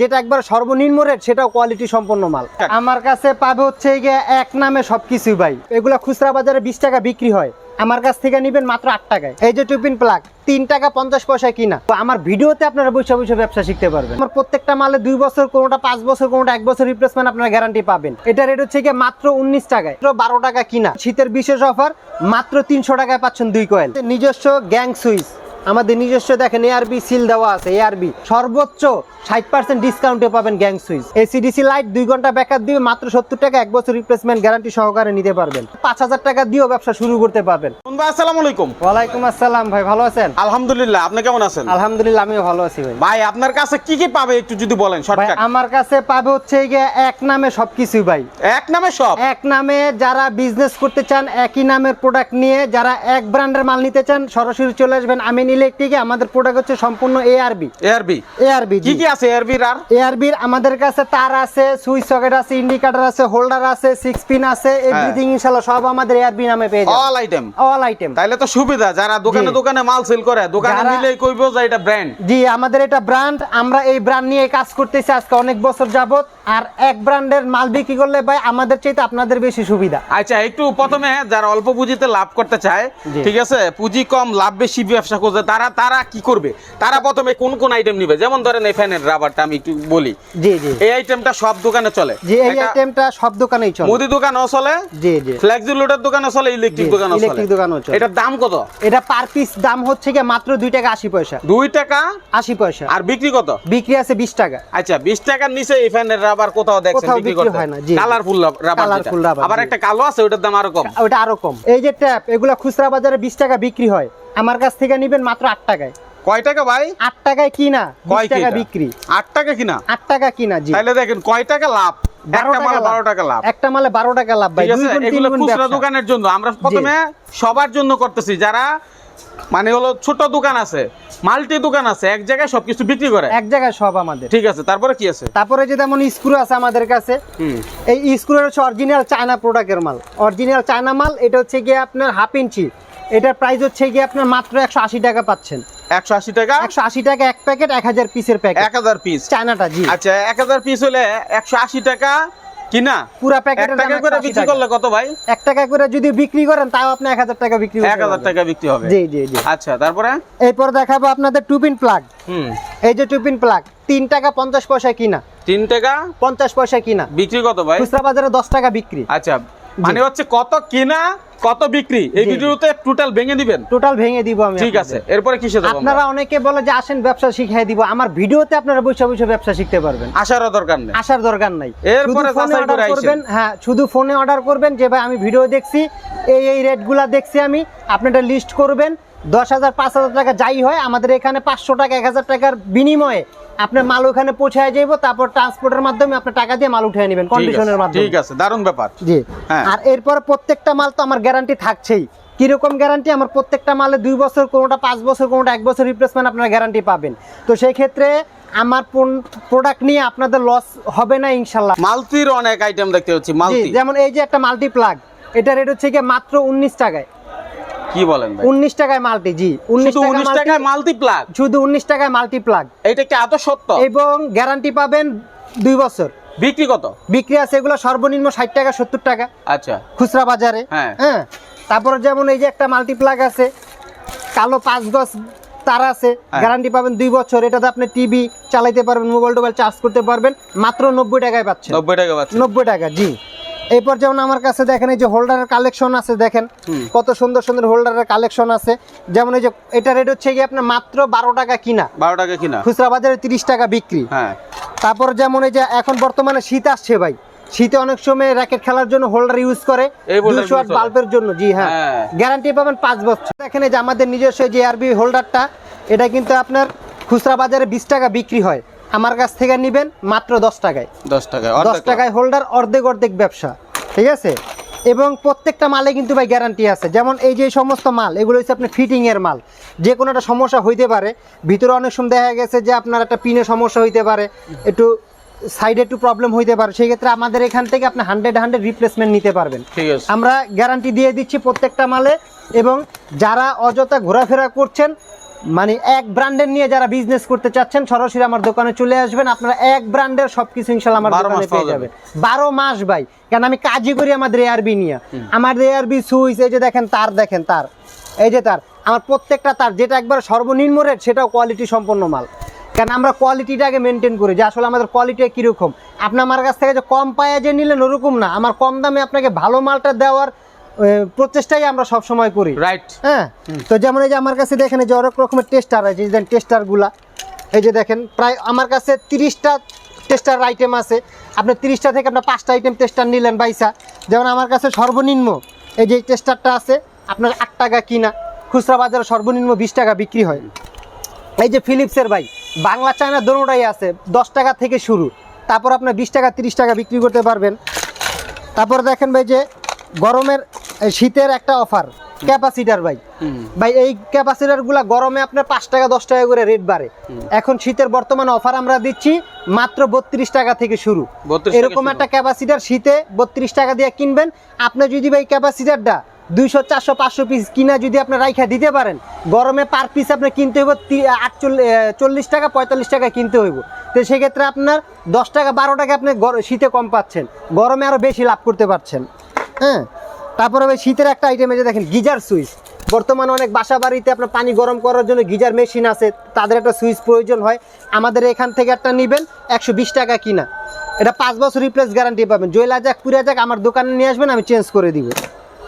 যেটা একবার সর্বনিম্ন রেট সেটাও কোয়ালিটি সম্পন্ন মাল। আমার কাছে পাবে হচ্ছে গিয়ে এক নামে সবকিছুই ভাই। এগুলা খুচরা বাজারে বিশ টাকা বিক্রি হয়। আমার কাছ থেকে নিবেন মাত্র আট টাকায়। এই যে টুপিন প্লাগ তিন টাকা পঞ্চাশ পয়সায় কিনা। তো আমার ভিডিওতে আপনারা বসে বসে ব্যবসা শিখতে পারবেন। আমার প্রত্যেকটা মালে দুই বছর কোনোটা পাঁচ বছর কোনোটা এক বছর রিপ্লেসমেন্ট আপনারা গ্যারান্টি পাবেন। এটা রেট হচ্ছে গিয়ে মাত্র উনিশ টাকায়। মাত্র বারো টাকা কিনা। শীতের বিশেষ অফার মাত্র তিনশো টাকায় পাচ্ছেন দুই কয়েল নিজস্ব গ্যাং সুইচ আমাদের নিজস্ব দেখেন এআরবি সিল দেওয়া আছে এআরবি সর্বোচ্চ ষাট পার্সেন্ট ডিসকাউন্টে পাবেন গ্যাং সুইচ। এসিডিসি লাইট দুই ঘণ্টা ব্যাকআপ দিবে মাত্র সত্তর টাকা এক বছর রিপ্লেসমেন্ট গ্যারান্টি সহকারে নিতে পারবেন। পাঁচ হাজার টাকা দিয়েও ব্যবসা শুরু করতে পারবেন। আসসালামু আলাইকুম। ওয়ালাইকুম আসসালাম ভাই ভালো আছেন? আলহামদুলিল্লাহ আপনি কেমন আছেন? আলহামদুলিল্লাহ আমিও ভালো আছি ভাই। ভাই আপনার কাছে কি কি পাবে একটু যদি বলেন শর্টকাট আমার কাছে পাবে হচ্ছে গিয়ে এক নামে সবকিছুই ভাই। এক নামে সব? এক নামে যারা বিজনেস করতে চান একই নামের প্রোডাক্ট নিয়ে যারা এক ব্র্যান্ডের মাল নিতে চান সরাসরি চলে আসবেন আমিন ইলেকট্রিকে আমাদের প্রোডাক্ট হচ্ছে সম্পূর্ণ এআরবি এআরবি এআরবি কি কি আছে এআরবির আর? এআরবির আমাদের কাছে তার আছে সুইচ সকেট আছে ইন্ডিকেটর আছে হোল্ডার আছে সিক্স পিন আছে এভরিথিং ইনশাআল্লাহ সব আমাদের এআরবি নামে পেয়ে যাবেন অল আইটেম অল আইটেম তাইলে তো সুবিধা যারা দোকানে দোকানে মাল সেল করে দোকানে নিলেই কইব যে এটা ব্র্যান্ড জি আমাদের এটা ব্র্যান্ড আমরা এই ব্র্যান্ড নিয়ে কাজ করতেছি আজকে অনেক বছর যাবত আর এক ব্র্যান্ডের মাল বিক্রি করলে ভাই আমাদের চাইতে আপনাদের বেশি সুবিধা। আচ্ছা একটু প্রথমে যারা অল্প পুঁজিতে লাভ করতে চায় ঠিক আছে? পুঁজি কম লাভ বেশি ব্যবসা করছে তারা তারা কি করবে? তারা প্রথমে কোন কোন আইটেম নিবে? যেমন ধরেন এই ফ্যানের রাবারটা আমি একটু বলি। জি জি। এই আইটেমটা সব দোকানে চলে। জি এই আইটেমটা সব দোকানেই চলে। মুদি দোকানও চলে জি জি। ফ্লেক্সি লোডের দোকানে চলে ইলেকট্রিক জি, দোকানও চলে। electric দোকানেও চলে। এটার দাম কত? এটা পার পিস দাম হচ্ছে কি মাত্র দুই টাকা আশি পয়সা। দুই টাকা আশি পয়সা। আর বিক্রি কত? বিক্রি আছে বিশ টাকা। আচ্ছা বিশ টাকার নিচে এই ফ্যানের রাবার কোথাও দেখছেন বিক্রি করতে? হয় না, জি। কালারফুল রাবার কালারফুল রাবার আবার একটা কালো আছে ওটার দাম আরও কম। ওটা আরও কম। এই যে ট্যাপ এগুলা খুচরা বাজারে বিশ টাকা বিক্রি হয়। আমার কাছ থেকে নেবেন মাত্র 8 টাকায়। কয় টাকা ভাই? আট টাকায় কিনা কয় টাকা বিক্রি। আট টাকা কিনা? আট টাকা কিনা জি। তাহলে দেখেন কয় টাকা লাভ? একটা মালে বারো টাকা লাভ। একটা মালে বারো টাকা লাভ ভাই। এগুলো খুচরা দোকানের জন্য। আমরা প্রথমে সবার জন্য করতেছি যারা মানে হলো ছোট দোকান আছে মাল্টি দোকান আছে এক জায়গায় সবকিছু বিক্রি করে। এক জায়গায় সব আমাদের। ঠিক আছে তারপরে কি আছে? তারপরে যে যেমন স্ক্রু আছে আমাদের কাছে এই স্ক্রুর হচ্ছে অরিজিনাল চায়না প্রোডাক্টের মাল। অরিজিনাল চায়না মাল এটা হচ্ছে গিয়ে আপনার হাফ ইঞ্চি এটার প্রাইস হচ্ছে গিয়ে আপনার মাত্র একশো আশি টাকা পাচ্ছেন। একশো আশি টাকা? একশো আশি টাকা এক প্যাকেট এক হাজার পিসের প্যাকেট এক হাজার পিস চায়নাটা জি। আচ্ছা এক হাজার পিস হলে একশো আশি টাকা কিনা পুরা এক প্যাকেটের টাকা করে বিক্রি করলে কত ভাই? এক টাকা করে যদি বিক্রি করেন তাও আপনি এক হাজার টাকা বিক্রি হাজার পারবেন। টাকা বিক্রি হবে। জি জি জি। আচ্ছা তারপরে? এরপর দেখাবো আপনাদের টুপিন প্লাগ হুম। এই যে টুপিন প্লাগ তিন টাকা পঞ্চাশ পয়সা কিনা? তিন টাকা? পঞ্চাশ পয়সা কিনা? বিক্রি কত ভাই? খুচরা বাজারে দশ টাকা বিক্রি। আচ্ছা মানে হচ্ছে কত কিনা কত বিক্রি? এই। ভিডিওতে টোটাল ভেঙে দিবেন? টোটাল ভেঙে দিব আমি ঠিক আছে এরপরে কিসে যাব আপনারা অনেকে বলে যে আসেন ব্যবসা শিখিয়ে দিব। আমার ভিডিওতে আপনারা বসে বসে ব্যবসা শিখতে পারবেন। আসারও দরকার নেই। আসার দরকার নাই। এরপরে যাচাই করে করবেন হ্যাঁ শুধু ফোনে অর্ডার করবেন যে ভাই আমি ভিডিও দেখছি এই এই রেটগুলা দেখছি আমি। আপনারা লিস্ট করবেন দশ হাজার পাঁচ হাজার টাকা যাই হয় আমাদের এখানে পাঁচশো টাকা এক হাজার টাকার বিনিময়ে আপনার মাল ওখানে পৌঁছায় যাইব তারপর ট্রান্সপোর্টের মাধ্যমে আপনার টাকা দিয়ে মাল উঠিয়ে নেবেন কন্ডিশনের মাধ্যমে। ঠিক আছে দারুণ ব্যাপার। জি। হ্যাঁ। আর এরপর প্রত্যেকটা মাল তো আমার গ্যারান্টি থাকছেই। কীরকম গ্যারান্টি আমার প্রত্যেকটা মালে দুই বছর কোনোটা পাঁচ বছর কোনোটা এক বছর রিপ্লেসমেন্ট আপনারা গ্যারান্টি পাবেন। তো সেই ক্ষেত্রে আমার প্রোডাক্ট নিয়ে আপনাদের লস হবে না ইনশাল্লাহ। মালতির অনেক আইটেম দেখতে মালতি। যেমন এই যে একটা মাল্টি প্লাগ এটা রেট হচ্ছে গিয়ে মাত্র উনিশ টাকায়। কি বলেন ভাই? উনিশ টাকায় মাল্টি জি। উনিশ শুধু উনিশ টাকা টাকায় মালতি প্লাগ শুধু উনিশ টাকায় মাল্টি প্লাগ এটা কি এত সত্য? এবং গ্যারান্টি পাবেন দুই বছর। বিক্রি কত? বিক্রি আছে এগুলো সর্বনিম্ন ষাট টাকা সত্তর টাকা। আচ্ছা। খুচরা বাজারে। হ্যাঁ। হ্যাঁ। তারপরে যেমন এই যে একটা মাল্টিপ্লাগ আছে কালো পাঁচ গজ তার আছে। গ্যারান্টি পাবেন দুই বছর। এটাতে আপনি টিভি চালাইতে পারবেন মোবাইল টোবাইল চার্জ করতে পারবেন মাত্র নব্বই টাকায় পাচ্ছেন। নব্বই টাকা পাচ্ছি নব্বই টাকা জি। এরপর যেমন আমার কাছে দেখেন এই যে হোল্ডারের কালেকশন আছে দেখেন কত সুন্দর সুন্দর হোল্ডারের কালেকশন আছে। যেমন এই যে এটা রেট হচ্ছে গিয়ে আপনার মাত্র বারো টাকা কিনা। বারো টাকা কিনা? খুচরা বাজারে তিরিশ টাকা বিক্রি। হ্যাঁ। তারপর যেমন এই যে এখন বর্তমানে শীত আসছে ভাই। শীতে অনেক সময় র্যাকেট খেলার জন্য হোল্ডার ইউজ করে দুশো করে। বাল্বের জন্য জি হ্যাঁ। হ্যাঁ। গ্যারান্টি পাবেন পাঁচ বছর। দেখেন এই যে আমাদের নিজস্ব যে আরবি হোল্ডারটা এটা কিন্তু আপনার খুচরা বাজারে বিশ টাকা বিক্রি হয়। আমার কাছ থেকে নেবেন মাত্র দশ টাকায়। দশ টাকায় দশ টাকায় হোল্ডার অর্ধেক অর্ধেক ব্যবসা ঠিক আছে? এবং প্রত্যেকটা মালে কিন্তু ভাই গ্যারান্টি আছে। যেমন এই যে সমস্ত মাল এগুলো হচ্ছে আপনার ফিটিংয়ের মাল। যে কোনো একটা সমস্যা হইতে পারে। ভিতরে অনেক সময় দেখা গেছে যে আপনার একটা পিনে সমস্যা হইতে পারে। একটু সাইডে একটু প্রবলেম হইতে পারে। সেই ক্ষেত্রে আমাদের এখান থেকে আপনি হান্ড্রেড হান্ড্রেড রিপ্লেসমেন্ট নিতে পারবেন। ঠিক আছে। আমরা গ্যারান্টি দিয়ে দিচ্ছি প্রত্যেকটা মালে এবং যারা অযথা ঘোরাফেরা করছেন মানে এক ব্র্যান্ডের নিয়ে যারা বিজনেস করতে চাচ্ছেন সরাসরি আমার দোকানে চলে আসবেন। আপনারা এক ব্র্যান্ডের সবকিছু ইনশাল্লাহ আমার দোকানে পেয়ে যাবেন। বারো মাস ভাই। কারণ আমি কাজই করি আমাদের এআরবি নিয়ে। আমার এআরবি সুইচ এই যে দেখেন তার দেখেন তার। এই যে তার। আমার প্রত্যেকটা তার যেটা একবার সর্বনিম্ন রেট সেটাও কোয়ালিটি সম্পন্ন মাল। কারণ আমরা কোয়ালিটিটাকে মেনটেন করি যে আসলে আমাদের কোয়ালিটি কীরকম? আপনি আমার কাছ থেকে যে কম পায়ে যে নিলেন ওরকম না। আমার কম দামে আপনাকে ভালো মালটা দেওয়ার প্রচেষ্টাই আমরা সবসময় করি। রাইট হ্যাঁ? তো যেমন এই যে আমার কাছে দেখেন এই যে অনেক রকমের টেস্টার আছে এই টেস্টারগুলা এই যে দেখেন প্রায় আমার কাছে তিরিশটা টেস্টার আইটেম আছে। আপনি তিরিশটা থেকে আপনার পাঁচটা আইটেম টেস্টার নিলেন বাইসা। যেমন আমার কাছে সর্বনিম্ন এই যে টেস্টারটা আছে আপনার আট টাকা কিনা খুচরা বাজারে সর্বনিম্ন বিশ টাকা বিক্রি হয়। এই যে ফিলিপসের ভাই বাংলা চায়না দোনোটাই আছে দশ টাকা থেকে শুরু। তারপর আপনার বিশ টাকা তিরিশ টাকা বিক্রি করতে পারবেন। তারপর দেখেন ভাই যে গরমের শীতের একটা অফার ক্যাপাসিটার ভাই। ভাই এই ক্যাপাসিটারগুলো গরমে আপনার পাঁচ টাকা দশ টাকা করে রেট বাড়ে। এখন শীতের বর্তমানে অফার আমরা দিচ্ছি মাত্র বত্রিশ টাকা থেকে শুরু। এরকম একটা ক্যাপাসিটার শীতে বত্রিশ টাকা দিয়ে কিনবেন। আপনি যদি ভাই ক্যাপাসিটারটা দুইশো চারশো পাঁচশো পিস কিনা যদি আপনি রাইখা দিতে পারেন গরমে পার পিস আপনি কিনতে হইব আটচল্লিশ চল্লিশ টাকা পঁয়তাল্লিশ টাকা কিনতে হইব। তো সেক্ষেত্রে আপনার দশ টাকা বারো টাকা আপনি শীতে কম পাচ্ছেন। গরমে আরও বেশি লাভ করতে পারছেন। হ্যাঁ? তারপরে ভাই শীতের একটা আইটেম যে দেখেন, গিজার সুইচ। বর্তমানে অনেক বাসা বাড়িতে আপনার পানি গরম করার জন্য গিজার মেশিন আছে, তাদের একটা সুইচ প্রয়োজন হয়। আমাদের এখান থেকে একটা নেবেন, একশো বিশ টাকা কিনা। এটা পাঁচ বছর রিপ্লেস গ্যারান্টি পাবেন। জয়লা যাক, পুরা যাক, আমার দোকানে নিয়ে আসবেন, আমি চেঞ্জ করে দিব।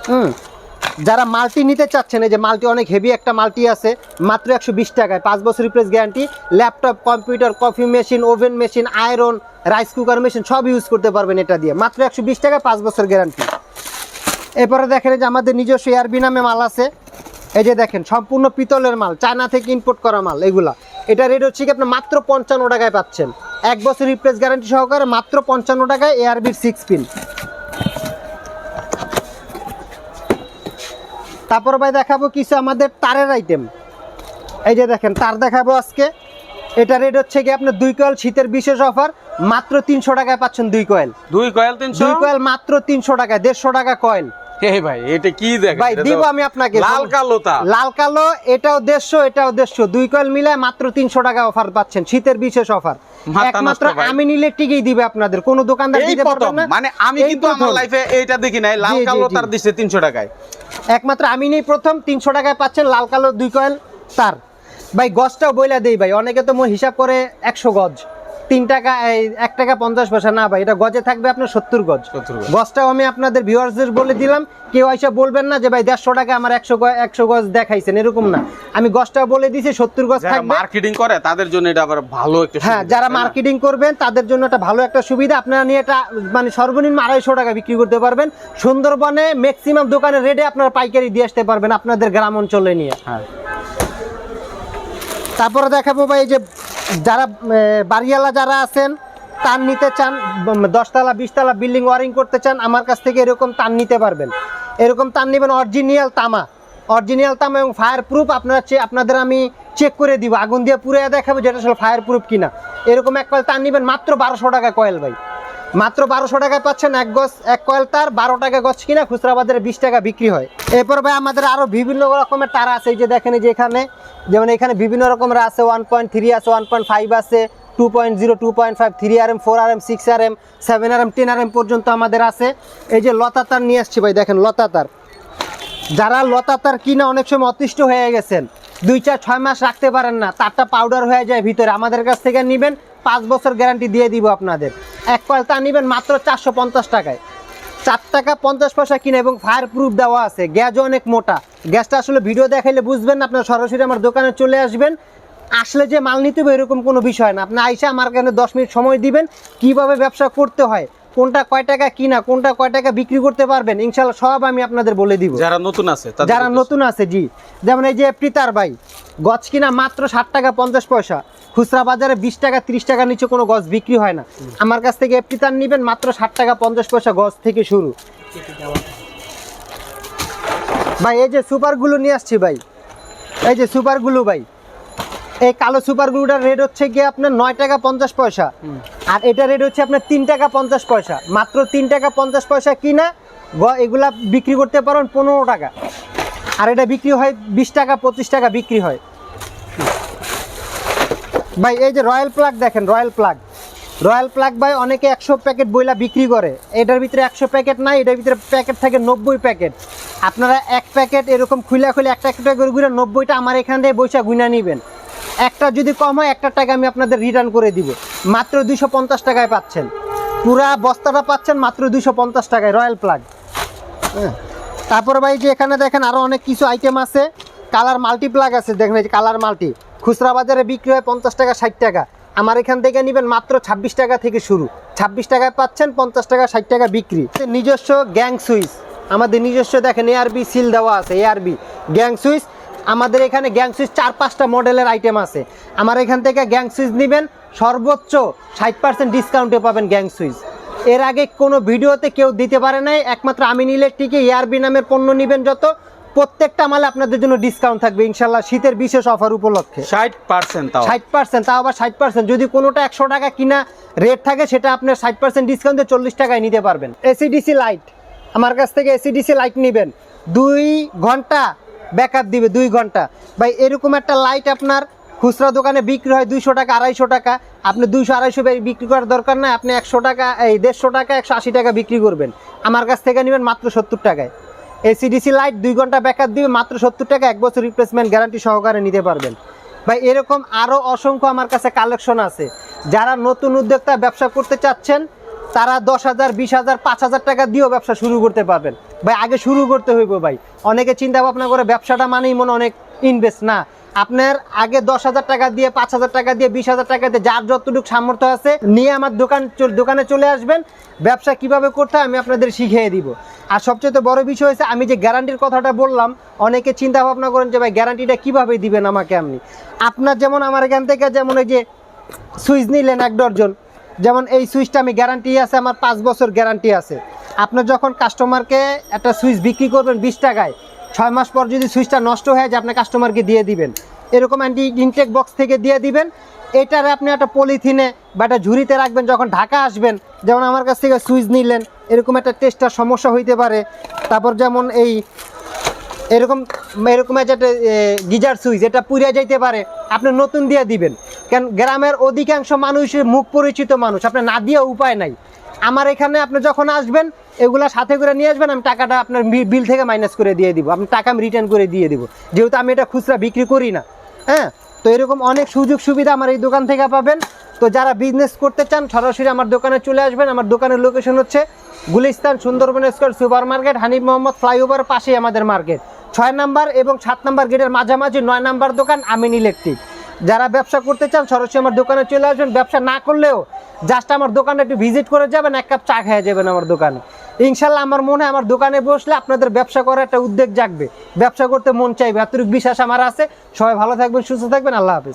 হুম। যারা মাল্টি নিতে চাচ্ছেন, এই যে মাল্টি অনেক হেভি একটা মাল্টি আছে, মাত্র একশো বিশ টাকায়, পাঁচ বছর replace guarantee laptop computer coffee machine oven machine iron rice cooker machine সব ইউজ করতে পারবেন এটা দিয়ে। মাত্র একশো বিশ টাকা পাঁচ বছর গ্যারান্টি এরপরে দেখেন যে আমাদের নিজস্ব এয়ারবি নামে মাল আছে। এই যে দেখেন সম্পূর্ণ পিতলের মাল চায়না থেকে ইম্পোর্ট করা মাল এগুলা। এটা রেট হচ্ছে কি আপনি মাত্র পঞ্চান্ন টাকায় পাচ্ছেন। এক বছর রিপ্লেস গ্যারান্টি সহকারে মাত্র পঞ্চান্ন টাকায় এয়ারবির সিক্স পিন তারপর ভাই দেখাবো কিছু আমাদের তারের আইটেম এই যে দেখেন তার দেখাবো আজকে। এটা রেট হচ্ছে কি আপনার দুই কয়েল শীতের বিশেষ অফার মাত্র তিনশো টাকায় পাচ্ছেন দুই কয়েল দুই কয়েল দুই কয়েল মাত্র তিনশো টাকায় দেড়শো টাকা কয়েল হে ভাই এটা কি দেখ ভাই দিব আমি আপনাকে। লাল কালো তা। লাল কালো এটাও দেড়শো এটাও দেড়শো। দুই কয়েল মিলে মাত্র তিনশো টাকা অফার পাচ্ছেন শীতের বিশেষ অফার একমাত্র। আমিন ইলেকট্রিকই দিবে আপনাদের কোনো দোকানদার দিতে প্রথম না। মানে আমি এই কিন্তু আমার লাইফে এইটা দেখি নাই লাল কালো তার দিচ্ছে তিনশো টাকায়। একমাত্র আমিনই প্রথম তিনশো টাকায় পাচ্ছেন লাল কালো দুই কয়েল তার। ভাই গজটাও বইলা দেই ভাই অনেকে তো মোর হিসাব করে একশো গজ। তিন টাকা এক টাকা পঞ্চাশ পয়সা। না ভাই এটা গজে থাকবে আপনার সত্তর গজ। গজটাও আমি আপনাদের ভিউয়ার্সদের বলে দিলাম। কেউ এসে বলবেন না যে ভাই দেড়শো টাকা আমার একশো একশো গজ দেখাইছেন। এরকম না। আমি গজটাও বলে দিছি সত্তর গজ থাকবে। মার্কেটিং করে তাদের জন্য এটা আবার ভালো একটা হ্যাঁ যারা মার্কেটিং করবেন তাদের জন্য একটা ভালো একটা সুবিধা। আপনারা নিয়ে এটা মানে সর্বনিম্ন আড়াইশো টাকা বিক্রি করতে পারবেন। সুন্দরবনে ম্যাক্সিমাম দোকানের রেডে আপনারা পাইকারি দিয়ে আসতে পারবেন আপনাদের গ্রাম অঞ্চলে নিয়ে। হ্যাঁ। তারপরে দেখাবো ভাই যে যারা বাড়িওয়ালা যারা আছেন তার নিতে চান দশতলা, বিশতলা বিল্ডিং ওয়ারিং করতে চান, আমার কাছ থেকে এরকম তার নিতে পারবেন। এরকম তার নেবেন অরিজিনিয়াল তামা। অরিজিনিয়াল তামা এবং ফায়ার প্রুফ আপনারা আপনাদের আমি চেক করে দিব, আগুন দিয়ে পুরে দেখাবো যেটা আসলে ফায়ার প্রুফ কিনা। এরকম এক কয়েল তার নেবেন মাত্র বারোশো টাকা কয়েল ভাই। মাত্র বারোশো টাকায় পাচ্ছেন এক গছ এক কয়েল তার, বারো টাকা গছ কিনা খুচরা বাজারে বিশ টাকা বিক্রি হয়। এরপর ভাই আমাদের আরও বিভিন্ন রকমের তার আছে, এই যে দেখেন যে এখানে, যেমন এখানে বিভিন্ন রকমের আছে ওয়ান পয়েন্ট থ্রি আছে ওয়ান পয়েন্ট ফাইভ আছে two point zero two point five three R M four R M six R M seven R M ten R M পর্যন্ত আমাদের আছে। এই যে লতা তার নিয়ে আসছি ভাই, দেখেন লতা তার। যারা লতা তার কিনা অনেক সময় অতিষ্ঠ হয়ে গেছেন দুই চার ছয় মাস রাখতে পারেন না। তারটা পাউডার হয়ে যায় ভিতরে। আমাদের কাছ থেকে নেবেন, পাঁচ বছর গ্যারান্টি দিয়ে দিব আপনাদের। এক কয়েল তার নেবেন মাত্র চারশো পঞ্চাশ টাকায়। চার টাকা পঞ্চাশ পয়সা কিনে এবং ফায়ার প্রুফ দেওয়া আছে। গ্যাসও অনেক মোটা। গ্যাসটা আসলে ভিডিও দেখাইলে বুঝবেন আপনার সরাসরি আমার দোকানে চলে আসবেন। আসলে যে মাল নিতে হবে এরকম কোনো বিষয় না। আপনি আইসা আমার কাছে দশ মিনিট সময় দিবেন, কীভাবে ব্যবসা করতে হয়। কোনটা কয় টাকা কিনা কোনটা কয় টাকা বিক্রি করতে পারবেন ইনশাল্লাহ সব আমি আপনাদের বলে দিব। যারা নতুন আছে যারা নতুন আছে জি। যেমন এই যে প্রিতার ভাই গছ কিনা মাত্র ষাট টাকা পঞ্চাশ পয়সা খুচরা বাজারে বিশ টাকা তিরিশ টাকার নিচে কোনো গছ বিক্রি হয় না। আমার কাছ থেকে প্রিতার নেবেন মাত্র ষাট টাকা পঞ্চাশ পয়সা গছ থেকে শুরু। ভাই এই যে সুপারগুলো নিয়ে আসছি ভাই। এই যে সুপারগুলো ভাই এই কালো সুপারগুলোটার রেট হচ্ছে গিয়ে আপনার নয় টাকা পঞ্চাশ পয়সা। আর এটা রেট হচ্ছে আপনার তিন টাকা পঞ্চাশ পয়সা। মাত্র তিন টাকা পঞ্চাশ পয়সা কিনা গ- এগুলা বিক্রি করতে পারেন পনেরো টাকা। আর এটা বিক্রি হয় বিশ টাকা পঁচিশ টাকা বিক্রি হয়। ভাই এই যে রয়্যাল প্লাগ দেখেন রয়্যাল প্লাগ। রয়্যাল প্লাগ ভাই অনেকে একশো প্যাকেট বইলা বিক্রি করে। এটার ভিতরে একশো প্যাকেট নাই এটার ভিতরে প্যাকেট থাকে নব্বই প্যাকেট। আপনারা এক প্যাকেট এরকম খুলে খুলে একটা একটা করে ঘুরে নব্বইটা আমার এখান থেকে বৈশা গুনা নিবেন। একটা যদি কম হয়, একটা টাকা আমি আপনাদের রিটার্ন করে দিব। মাত্র দুইশো পঞ্চাশ টাকায় পাচ্ছেন। পুরা বস্তাটা পাচ্ছেন মাত্র দুইশো পঞ্চাশ টাকায়, রয়্যাল প্লাগ। হ্যাঁ। তারপরে ভাই যে এখানে দেখেন আরও অনেক কিছু আইটেম আছে। কালার মাল্টি প্লাগ আছে, দেখেন যে কালার মাল্টি। খুচরা বাজারে বিক্রি হয় পঞ্চাশ টাকা, ষাট টাকা। আমার এখান থেকে নেবেন মাত্র ছাব্বিশ টাকা থেকে শুরু। ছাব্বিশ টাকায় পাচ্ছেন, পঞ্চাশ টাকা, ষাট টাকা বিক্রি। নিজস্ব গ্যাং সুইচ। আমাদের নিজস্ব দেখেন এআরবি সিল দেওয়া আছে এআরবি গ্যাং সুইচ আমাদের এখানে গ্যাং সুইচ চার পাঁচটা মডেলের আইটেম আছে। আমার এখান থেকে গ্যাং সুইচ নেবেন সর্বোচ্চ ষাট পার্সেন্ট ডিসকাউন্টে পাবেন গ্যাং সুইচ এর আগে কোনো ভিডিওতে কেউ দিতে পারে নাই একমাত্র আমিন ইলেকট্রিকে এআরবি নামের পণ্য নেবেন যত। প্রত্যেকটা মালে আপনাদের জন্য ডিসকাউন্ট থাকবে ইনশাল্লাহ শীতের বিশেষ অফার উপলক্ষে। ষাট পার্সেন্ট তাও। ষাট পার্সেন্ট তাও আবার ষাট পার্সেন্ট যদি কোনোটা একশো টাকা কিনা রেট থাকে সেটা আপনার ষাট পার্সেন্ট ডিসকাউন্টে চল্লিশ টাকায় নিতে পারবেন। এসিডিসি লাইট আমার কাছ থেকে এসিডিসি লাইট নেবেন। দুই ঘণ্টা ব্যাকআপ দিবে দুই ঘণ্টা। ভাই, এরকম একটা লাইট আপনার খুচরা দোকানে বিক্রি হয় দুইশো টাকা, আড়াইশো টাকা। আপনি দুইশো, আড়াইশো বিক্রি করার দরকার নাই। আপনি একশো টাকা, এই দেড়শো টাকা, একশো আশি টাকা বিক্রি করবেন। আমার কাছ থেকে নেবেন মাত্র সত্তর টাকায়। এসিডিসি লাইট দুই ঘণ্টা ব্যাকআপ দিবে, মাত্র সত্তর টাকা, এক বছর রিপ্লেসমেন্ট গ্যারান্টি সহকারে নিতে পারবেন। ভাই, এরকম আরও অসংখ্য আমার কাছে কালেকশন আছে। যারা নতুন উদ্যোক্তা ব্যবসা করতে চাচ্ছেন তারা দশ হাজার, বিশ হাজার, পাঁচ হাজার টাকা দিয়েও ব্যবসা শুরু করতে পারবেন। ভাই, আগে শুরু করতে হইব ভাই। অনেকে চিন্তা ভাবনা করে ব্যবসাটা মানেই মনে অনেক ইনভেস্ট না। আপনার আগে দশ হাজার টাকা দিয়ে, পাঁচ হাজার টাকা দিয়ে, বিশ হাজার টাকা দিয়ে যার যতটুকু সামর্থ্য আছে নিয়ে আমার দোকান দোকানে চলে আসবেন। ব্যবসা কীভাবে করতে আমি আপনাদের শিখিয়ে দিব। আর সবচেয়ে বড় বিষয় হয়েছে, আমি যে গ্যারান্টির কথাটা বললাম, অনেকে চিন্তা ভাবনা করেন যে ভাই গ্যারান্টিটা কীভাবে দিবেন আমাকে আপনি? আপনার যেমন আমার এখান থেকে যেমন এই যে সুইচ নিলেন এক ডর্জন যেমন এই সুইচটা আমি গ্যারান্টি আছে, আমার পাঁচ বছর গ্যারান্টি আছে। আপনার যখন কাস্টমারকে একটা সুইচ বিক্রি করবেন বিশ টাকায়, ছয় মাস পর যদি সুইচটা নষ্ট হয়ে যায়, আপনি কাস্টমারকে দিয়ে দিবেন। এরকম অ্যান্টি ইনটেক বক্স থেকে দিয়ে দিবেন। এটারে আপনি একটা পলিথিনে বা একটা ঝুড়িতে রাখবেন, যখন ঢাকা আসবেন, যেমন আমার কাছ থেকে সুইচ নিলেন, এরকম একটা টেস্টার সমস্যা হইতে পারে। তারপর যেমন এই, এরকম এরকম একটা গিজার সুইচ, এটা পুড়িয়ে যাইতে পারে। আপনি নতুন দিয়ে দিবেন। কেন গ্রামের অধিকাংশ মানুষের মুখ পরিচিত মানুষ আপনি না দিয়ে উপায় নাই। আমার এখানে আপনি যখন আসবেন, এগুলা সাথে করে নিয়ে আসবেন, আমি টাকাটা আপনার বিল থেকে মাইনাস করে দিয়ে দিব। আপনি টাকা আমি রিটার্ন করে দিয়ে দিব। যেহেতু আমি এটা খুচরা বিক্রি করি না হ্যাঁ? তো এরকম অনেক সুযোগ সুবিধা আমার এই দোকান থেকে পাবেন। তো যারা বিজনেস করতে চান, সরাসরি আমার দোকানে চলে আসবেন। আমার দোকানের লোকেশন হচ্ছে Gulistan Sundarban square super market Hanif Mohammad flyover পাশেই আমাদের মার্কেট। ছয় নাম্বার এবং সাত নাম্বার গেটের মাঝামাঝি নয় নাম্বার দোকান আমিন ইলেকট্রিক। যারা ব্যবসা করতে চান, সরাসরি আমার দোকানে চলে আসবেন। ব্যবসা না করলেও জাস্ট আমার দোকানে একটু ভিজিট করে যাবেন, এক কাপ চা খেয়ে যাবেন আমার দোকানে। ইনশাল্লাহ আমার মনে আমার দোকানে বসলে আপনাদের ব্যবসা করার একটা উদ্যোগ জাগবে। ব্যবসা করতে মন চাইবে। এতটুকু বিশ্বাস আমার আছে। সবাই ভালো থাকবেন, সুস্থ থাকবেন। আল্লাহ হাফিজ।